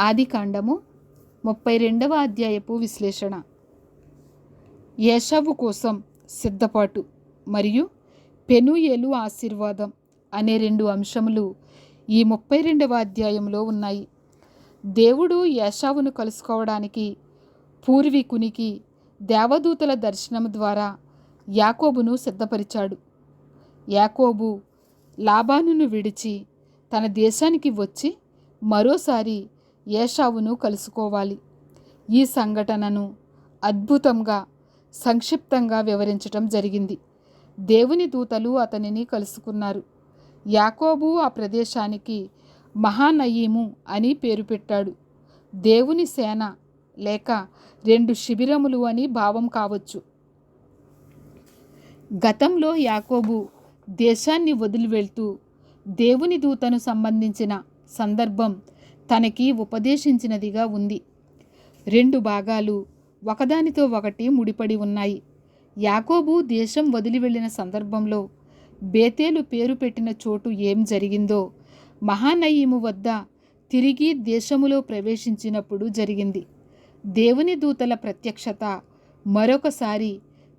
ఆది కాండము ముప్పై రెండవ అధ్యాయపు విశ్లేషణ. ఏషావు కోసం సిద్ధపాటు మరియు పెనుయేలు ఆశీర్వాదం అనే రెండు అంశములు ఈ ముప్పై రెండవ అధ్యాయంలో ఉన్నాయి. దేవుడు ఏషావును కలుసుకోవడానికి పూర్వీకునికి దేవదూతల దర్శనం ద్వారా యాకోబును సిద్ధపరిచాడు. యాకోబు లాబానును విడిచి తన దేశానికి వచ్చి మరోసారి ఏషావును కలుసుకోవాలి. ఈ సంఘటనను అద్భుతంగా సంక్షిప్తంగా వివరించటం జరిగింది. దేవుని దూతలు అతనిని కలుసుకున్నారు. యాకోబు ఆ ప్రదేశానికి మహానయీము అని పేరు పెట్టాడు. దేవుని సేన లేక రెండు శిబిరములు అని భావం కావచ్చు. గతంలో యాకోబు దేశాన్ని వదిలి వెళ్తూ దేవుని దూతను సంబంధించిన సందర్భం తనకి ఉపదేశించినదిగా ఉంది. రెండు భాగాలు ఒకదానితో ఒకటి ముడిపడి ఉన్నాయి. యాకోబు దేశం వదిలి వెళ్ళిన సందర్భంలో బేతేలు పేరు పెట్టిన చోటు ఏం జరిగిందో మహానయీము వద్ద తిరిగి దేశములో ప్రవేశించినప్పుడు జరిగింది. దేవుని దూతల ప్రత్యక్షత మరొకసారి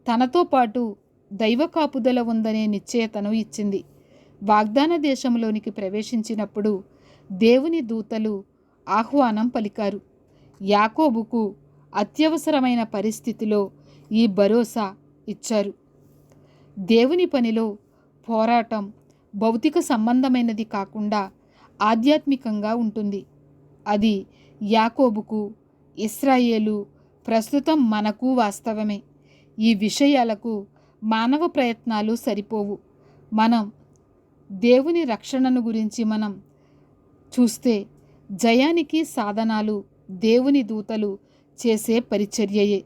తనతో పాటు దైవ కాపుదల ఉందనే నిశ్చయతను ఇచ్చింది. వాగ్దాన దేశంలోనికి ప్రవేశించినప్పుడు దేవుని దూతలు ఆహ్వానం పలికారు. యాకోబుకు అత్యవసరమైన పరిస్థితిలో ఈ భరోసా ఇచ్చారు. దేవుని పనిలో పోరాటం భౌతిక సంబంధమైనది కాకుండా ఆధ్యాత్మికంగా ఉంటుంది. అది యాకోబుకు ఇస్రాయేలు ప్రస్తుతం మనకు వాస్తవమే. ఈ విషయాలకు మానవ ప్రయత్నాలు సరిపోవు. మనం దేవుని రక్షణను గురించి మనం చూస్తే జయానికి సాధనాలు దేవుని దూతలు చేసే పరిచర్యయే.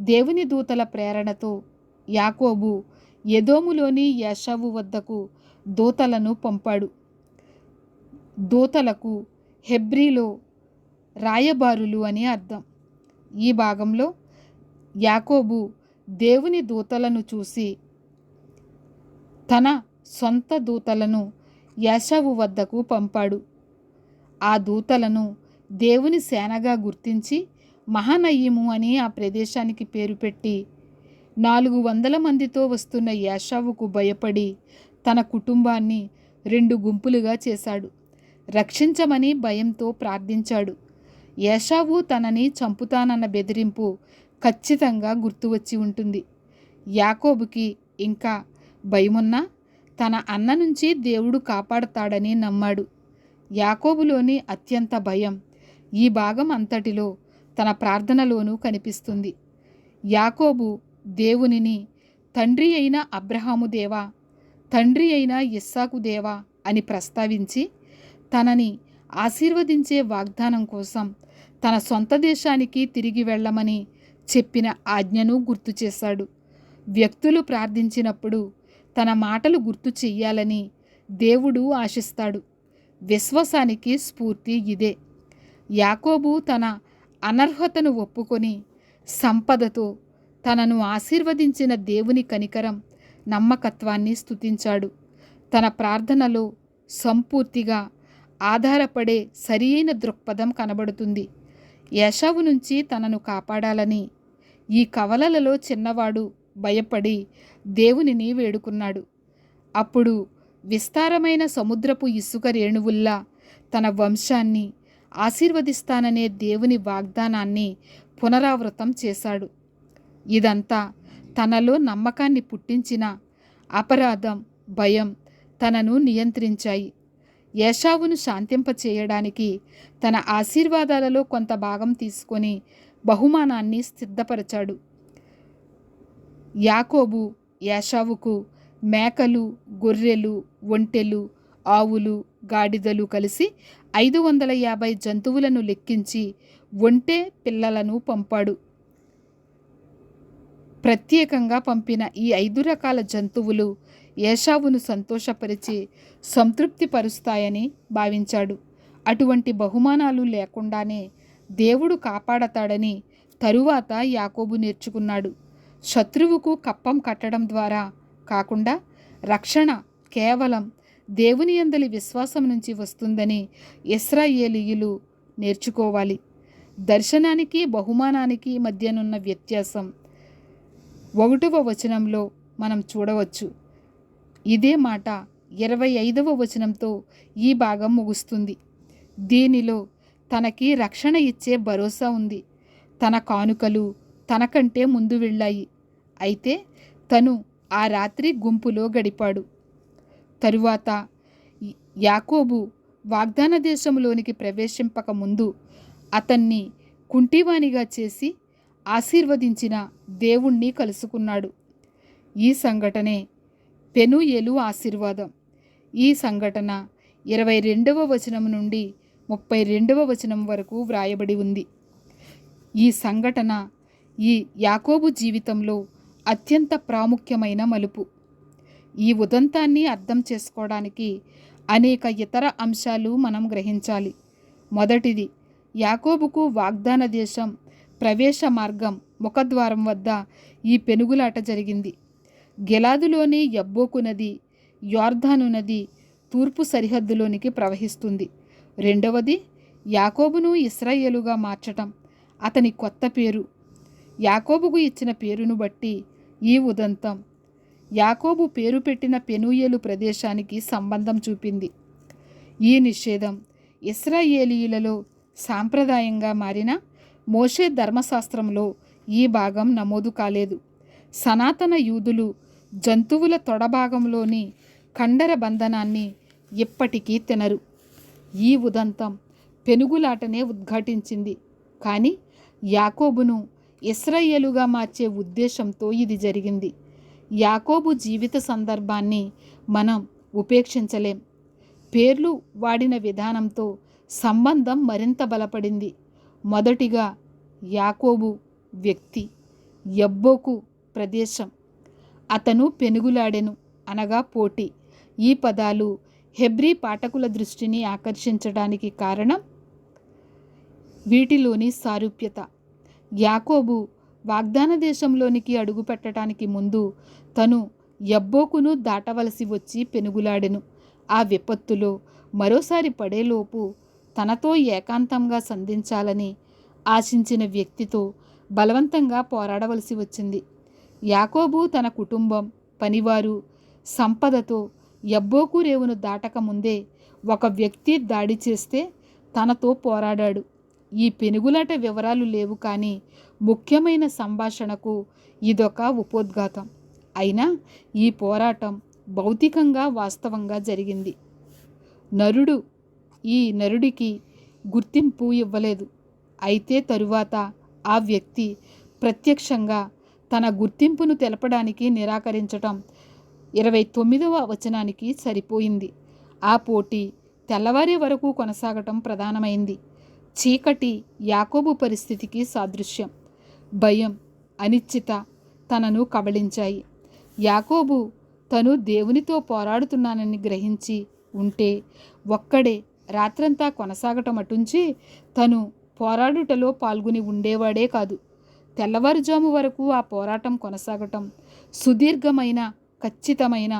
దేవుని దూతల ప్రేరణతో యాకోబు ఎదోములోని యశవు వద్దకు దూతలను పంపాడు. దూతలకు హెబ్రీలో రాయబారులు అని అర్థం. ఈ భాగంలో యాకోబు దేవుని దూతలను చూసి తన సొంత దూతలను యాషావు వద్దకు పంపాడు. ఆ దూతలను దేవుని సేనగా గుర్తించి మహానయ్యము అని ఆ ప్రదేశానికి పేరు పెట్టి నాలుగు వందల మందితో వస్తున్న యాషావుకు భయపడి తన కుటుంబాన్ని రెండు గుంపులుగా చేశాడు. రక్షించమని భయంతో ప్రార్థించాడు. యాషావు తనని చంపుతానన్న బెదిరింపు ఖచ్చితంగా గుర్తు వచ్చి ఉంటుంది. యాకోబుకి ఇంకా భయమున్నా తన అన్న నుంచి దేవుడు కాపాడతాడని నమ్మాడు. యాకోబులోని అత్యంత భయం ఈ భాగం అంతటిలో తన ప్రార్థనలోనూ కనిపిస్తుంది. యాకోబు దేవునిని తండ్రి అయిన అబ్రహాము దేవా తండ్రి అయిన ఇస్సాకు దేవా అని ప్రస్తావించి తనని ఆశీర్వదించే వాగ్దానం కోసం తన సొంత దేశానికి తిరిగి వెళ్ళమని చెప్పిన ఆజ్ఞను గుర్తు చేశాడు. వ్యక్తులు ప్రార్థించినప్పుడు తన మాటలు గుర్తు చెయ్యాలని దేవుడు ఆశిస్తాడు. విశ్వాసానికి స్ఫూర్తి ఇదే. యాకోబు తన అనర్హతను ఒప్పుకొని సంపదతో తనను ఆశీర్వదించిన దేవుని కనికరం నమ్మకత్వాన్ని స్తుతించాడు. తన ప్రార్థనలో సంపూర్తిగా ఆధారపడే సరియైన దృక్పథం కనబడుతుంది. యశవు నుంచి తనను కాపాడాలని ఈ కవలలలో చిన్నవాడు భయపడి దేవునిని వేడుకున్నాడు. అప్పుడు విస్తారమైన సముద్రపు ఇసుక రేణువుల్లా తన వంశాన్ని ఆశీర్వదిస్తాననే దేవుని వాగ్దానాన్ని పునరావృతం చేశాడు. ఇదంతా తనలో నమ్మకాన్ని పుట్టించిన అపరాధం భయం తనను నియంత్రించాయి. ఏషావును శాంతింపచేయడానికి తన ఆశీర్వాదాలలో కొంత భాగం తీసుకొని బహుమానాన్ని సిద్ధపరచాడు. యాకోబు ఏషావుకు మేకలు గొర్రెలు ఒంటెలు ఆవులు గాడిదలు కలిసి ఐదు వందల యాభై జంతువులను లెక్కించి ఒంటె పిల్లలను పంపాడు. ప్రత్యేకంగా పంపిన ఈ ఐదు రకాల జంతువులు ఏషావును సంతోషపరిచి సంతృప్తిపరుస్తాయని భావించాడు. అటువంటి బహుమానాలు లేకుండానే దేవుడు కాపాడతాడని తరువాత యాకోబు నేర్చుకున్నాడు. శత్రువుకు కప్పం కట్టడం ద్వారా కాకుండా రక్షణ కేవలం దేవుని అందలి విశ్వాసం నుంచి వస్తుందని ఇస్రాయేలీయులు నేర్చుకోవాలి. దర్శనానికి బహుమానానికి మధ్యనున్న వ్యత్యాసం ఒకటవ వచనంలో మనం చూడవచ్చు. ఇదే మాట ఇరవై ఐదవ వచనంతో ఈ భాగం ముగుస్తుంది. దీనిలో తనకి రక్షణ ఇచ్చే భరోసా ఉంది. తన కానుకలు తనకంటే ముందు వెళ్ళాయి. అయితే తను ఆ రాత్రి గుంపులో గడిపాడు. తరువాత యాకోబు వాగ్దాన దేశంలోనికి ప్రవేశింపక ముందు అతన్ని కుంటివాణిగా చేసి ఆశీర్వదించిన దేవుణ్ణి కలుసుకున్నాడు. ఈ సంఘటనే పెనుయేలు ఆశీర్వాదం. ఈ సంఘటన ఇరవై రెండవ వచనం నుండి ముప్పై రెండవ వచనం వరకు వ్రాయబడి ఉంది. ఈ సంఘటన ఈ యాకోబు జీవితంలో అత్యంత ప్రాముఖ్యమైన మలుపు. ఈ ఉదంతాన్ని అర్థం చేసుకోవడానికి అనేక ఇతర అంశాలు మనం గ్రహించాలి. మొదటిది యాకోబుకు వాగ్దాన దేశం ప్రవేశ మార్గం ముఖద్వారం వద్ద ఈ పెనుగులాట జరిగింది. గెలాదులోని యబ్బోకు నది యోర్ధాను నది తూర్పు సరిహద్దులోనికి ప్రవహిస్తుంది. రెండవది యాకోబును ఇస్రాయేలుగా మార్చటం అతని కొత్త పేరు. యాకోబుకు ఇచ్చిన పేరును బట్టి ఈ ఉదంతం. యాకోబు పేరు పెట్టిన పెనుయేలు ప్రదేశానికి సంబంధం చూపింది. ఈ నిషేధం ఇస్రాయేలీయులలో సాంప్రదాయంగా మారిన మోషే ధర్మశాస్త్రంలో ఈ భాగం నమోదు కాలేదు. సనాతన యూదులు జంతువుల తొడభాగంలోని కండర బంధనాన్ని ఇప్పటికీ తినరు. ఈ ఉదంతం పెనుగులాటనే ఉద్ఘాటించింది. కానీ యాకోబును ఇస్రాయేలుగా మార్చే ఉద్దేశంతో ఇది జరిగింది. యాకోబు జీవిత సందర్భాన్ని మనం ఉపేక్షించలేం. పేర్లు వాడిన విధానంతో సంబంధం మరింత బలపడింది. మొదటిగా యాకోబు వ్యక్తి యబ్బోకు ప్రదేశం. అతను పెనుగులాడెను అనగా పోటీ. ఈ పదాలు హెబ్రీ పాఠకుల దృష్టిని ఆకర్షించడానికి కారణం వీటిలోని సారూప్యత. యాకోబు వాగ్దాన దేశంలోనికి అడుగుపెట్టడానికి ముందు తను యబ్బోకును దాటవలసి వచ్చి పెనుగులాడెను. ఆ విపత్తులో మరోసారి పడేలోపు తనతో ఏకాంతంగా సంధించాలని ఆశించిన వ్యక్తితో బలవంతంగా పోరాడవలసి వచ్చింది. యాకోబు తన కుటుంబం పనివారు సంపదతో యబ్బోకు రేవును దాటక ముందే ఒక వ్యక్తి దాడి చేస్తే తనతో పోరాడాడు. ఈ పెనుగులాట వివరాలు లేవు కానీ ముఖ్యమైన సంభాషణకు ఇదొక ఉపోద్ఘాతం. అయినా ఈ పోరాటం భౌతికంగా వాస్తవంగా జరిగింది. నరుడు ఈ నరుడికి గుర్తింపు ఇవ్వలేదు. అయితే తరువాత ఆ వ్యక్తి ప్రత్యక్షంగా తన గుర్తింపును తెలపడానికి నిరాకరించటం ఇరవై తొమ్మిదవ వచనానికి సరిపోయింది. ఆ పోటీ తెల్లవారే వరకు కొనసాగటం ప్రధానమైంది. చీకటి యాకోబు పరిస్థితికి సాదృశ్యం. భయం అనిశ్చిత తనను కబళించాయి. యాకోబు తను దేవునితో పోరాడుతున్నానని గ్రహించి ఉంటే ఒక్కడే రాత్రంతా కొనసాగటం అటుంచి తను పోరాడుటలో పాల్గొని ఉండేవాడే కాదు. తెల్లవారుజాము వరకు ఆ పోరాటం కొనసాగటం సుదీర్ఘమైన ఖచ్చితమైన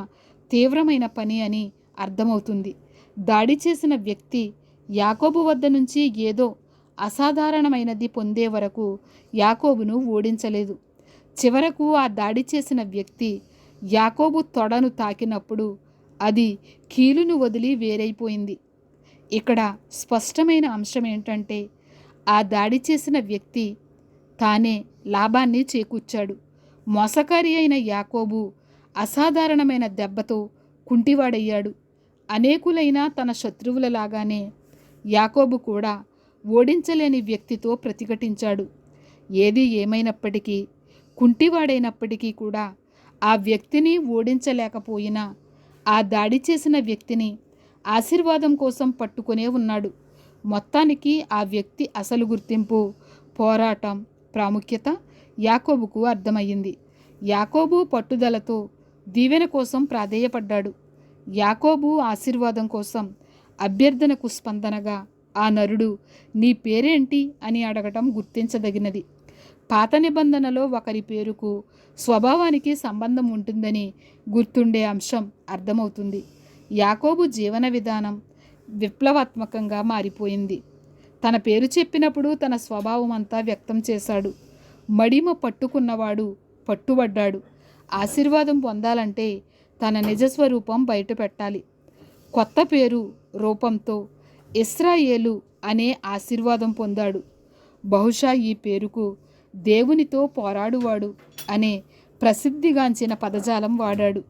తీవ్రమైన పని అని అర్థమవుతుంది. దాడి చేసిన వ్యక్తి యాకోబు వద్ద నుంచి ఏదో అసాధారణమైనది పొందే వరకు యాకోబును ఓడించలేదు. చివరకు ఆ దాడి చేసిన వ్యక్తి యాకోబు తొడను తాకినప్పుడు అది కీలును వదిలి వేరైపోయింది. ఇక్కడ స్పష్టమైన అంశం ఏంటంటే ఆ దాడి చేసిన వ్యక్తి తానే లాభాన్ని చేకూర్చాడు. మోసకారి అయిన యాకోబు అసాధారణమైన దెబ్బతో కుంటివాడయ్యాడు. అనేకులైన తన శత్రువులలాగానే యాకోబు కూడా ఓడించలేని వ్యక్తితో ప్రతిఘటించాడు. ఏది ఏమైనప్పటికీ కుంటివాడైనప్పటికీ కూడా ఆ వ్యక్తిని ఓడించలేకపోయినా ఆ దాడి చేసిన వ్యక్తిని ఆశీర్వాదం కోసం పట్టుకునే ఉన్నాడు. మొత్తానికి ఆ వ్యక్తి అసలు గుర్తింపు పోరాటం ప్రాముఖ్యత యాకోబుకు అర్థమయ్యింది. యాకోబు పట్టుదలతో దీవెన కోసం ప్రాధేయపడ్డాడు. యాకోబు ఆశీర్వాదం కోసం అభ్యర్థనకు స్పందనగా ఆ నరుడు నీ పేరేంటి? అని అడగటం గుర్తించదగినది. పాత నిబంధనలో ఒకరి పేరుకు స్వభావానికి సంబంధం ఉంటుందని గుర్తుండే అంశం అర్థమవుతుంది. యాకోబు జీవన విధానం విప్లవాత్మకంగా మారిపోయింది. తన పేరు చెప్పినప్పుడు తన స్వభావం అంతా వ్యక్తం చేశాడు. మడిమ పట్టుకున్నవాడు పట్టుబడ్డాడు. ఆశీర్వాదం పొందాలంటే తన నిజస్వరూపం బయట పెట్టాలి కొత్త పేరు రూపంతో ఇస్రాయేలు అనే ఆశీర్వాదం పొందాడు. బహుశా ఈ పేరుకు దేవునితో పోరాడువాడు అనే ప్రసిద్ధిగాంచిన పదజాలం వాడాడు.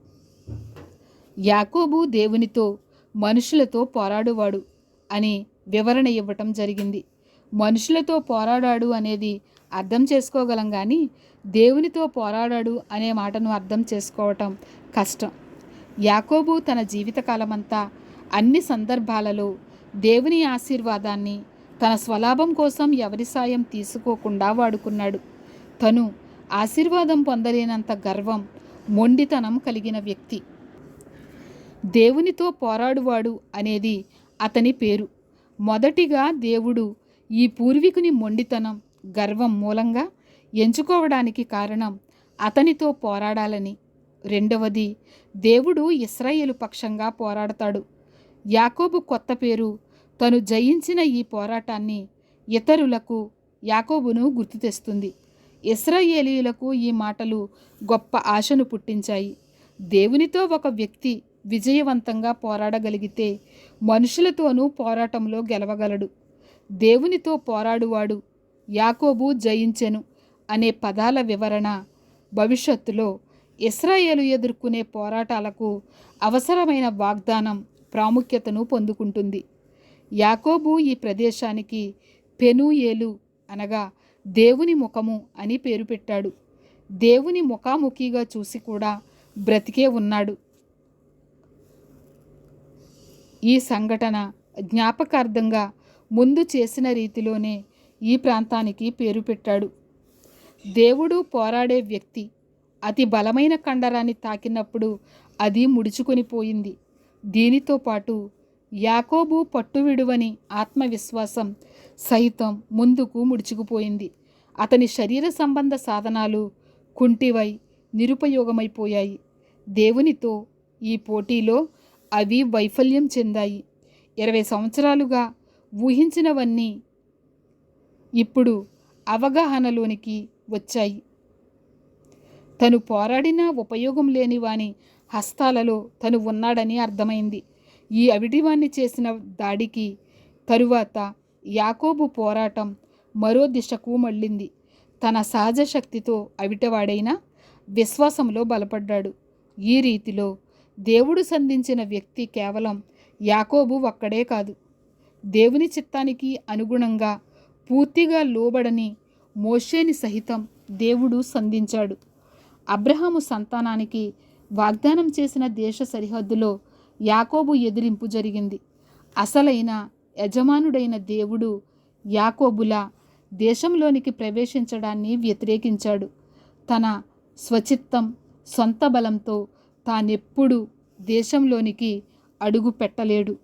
యాకోబు దేవునితో మనుషులతో పోరాడువాడు అని వివరణ ఇవ్వటం జరిగింది. మనుషులతో పోరాడాడు అనేది అర్థం చేసుకోగలం కానీ దేవునితో పోరాడాడు అనే మాటను అర్థం చేసుకోవటం కష్టం. యాకోబు తన జీవితకాలమంతా అన్ని సందర్భాలలో దేవుని ఆశీర్వాదాన్ని తన స్వలాభం కోసం ఎవరి సాయం తీసుకోకుండా వాడుకున్నాడు. తను ఆశీర్వాదం పొందలేనంత గర్వం మొండితనం కలిగిన వ్యక్తి. దేవునితో పోరాడువాడు అనేది అతని పేరు. మొదటిగా దేవుడు ఈ పూర్వీకుని మొండితనం గర్వం మూలంగా ఎంచుకోవడానికి కారణం అతనితో పోరాడాలని. రెండవది దేవుడు ఇస్రాయేలు పక్షంగా పోరాడతాడు. యాకోబు కొత్త పేరు. తను జయించిన ఈ పోరాటాన్ని ఇతరులకు యాకోబును గుర్తు తెస్తుంది ఇస్రాయేలీలకు ఈ మాటలు గొప్ప ఆశను పుట్టించాయి. దేవునితో ఒక వ్యక్తి విజయవంతంగా పోరాడగలిగితే మనుషులతోనూ పోరాటంలో గెలవగలడు. దేవునితో పోరాడువాడు యాకోబు జయించెను అనే పదాల వివరణ భవిష్యత్తులో ఇస్రాయేలు ఎదుర్కొనే పోరాటాలకు అవసరమైన వాగ్దానం ప్రాముఖ్యతను పొందుకుంటుంది. యాకోబు ఈ ప్రదేశానికి పెనుయేలు అనగా దేవుని ముఖము అని పేరు పెట్టాడు. దేవుని ముఖాముఖిగా చూసి కూడా బ్రతికే ఉన్నాడు. ఈ సంఘటన జ్ఞాపకార్థంగా ముందు చేసిన రీతిలోనే ఈ ప్రాంతానికి పేరు పెట్టాడు. దేవుడు పోరాడే వ్యక్తి అతి బలమైన కండరాన్ని తాకినప్పుడు అది ముడుచుకొని పోయింది. దీనితో పాటు యాకోబు పట్టువిడువని ఆత్మవిశ్వాసం సైతం ముందుకు ముడుచుకుపోయింది. అతని శరీర సంబంధ సాధనాలు కుంటివై నిరుపయోగమైపోయాయి. దేవునితో ఈ పోటీలో అవి వైఫల్యం చెందాయి. ఇరవై సంవత్సరాలుగా ఊహించినవన్నీ ఇప్పుడు అవగాహనలోనికి వచ్చాయి. తను పోరాడిన ఉపయోగం లేని వాని హస్తాలలో తను ఉన్నాడని అర్థమైంది. ఈ అవిటివాణ్ణి చేసిన దాడికి తరువాత యాకోబు పోరాటం మరో దిశకు మళ్ళింది. తన సహజ శక్తితో అవిటవాడైన విశ్వాసంలో బలపడ్డాడు. ఈ రీతిలో దేవుడు సంధించిన వ్యక్తి కేవలం యాకోబు ఒక్కడే కాదు. దేవుని చిత్తానికి అనుగుణంగా పూర్తిగా లోబడని మోషేని సహితం దేవుడు సంధించాడు. అబ్రహాము సంతానానికి వాగ్దానం చేసిన దేశ సరిహద్దులో యాకోబు ఎదిరింపు జరిగింది. అసలైన యజమానుడైన దేవుడు యాకోబుల దేశంలోనికి ప్రవేశించడాన్ని వ్యతిరేకించాడు. తన స్వచిత్తం సొంత బలంతో తానెప్పుడు దేశంలోనికి అడుగు పెట్టలేడు.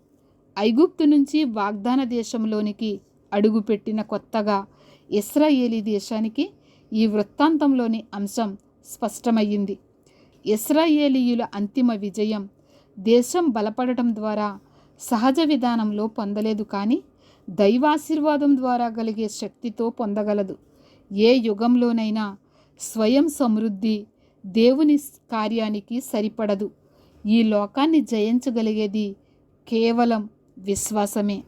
ఐగుప్తు నుంచి వాగ్దాన దేశంలోనికి అడుగుపెట్టిన కొత్తగా ఇస్రాయేలీ దేశానికి ఈ వృత్తాంతంలోని అంశం స్పష్టమయ్యింది. ఇస్రాయేలీయుల అంతిమ విజయం దేశం బలపడటం ద్వారా సహజ విధానంలో పొందలేదు కానీ దైవాశీర్వాదం ద్వారా కలిగే శక్తితో పొందగలదు. ఏ యుగంలోనైనా స్వయం సమృద్ధి దేవుని కార్యానికి సరిపడదు. ఈ లోకాన్ని జయించగలిగేది కేవలం విశ్వాసమే.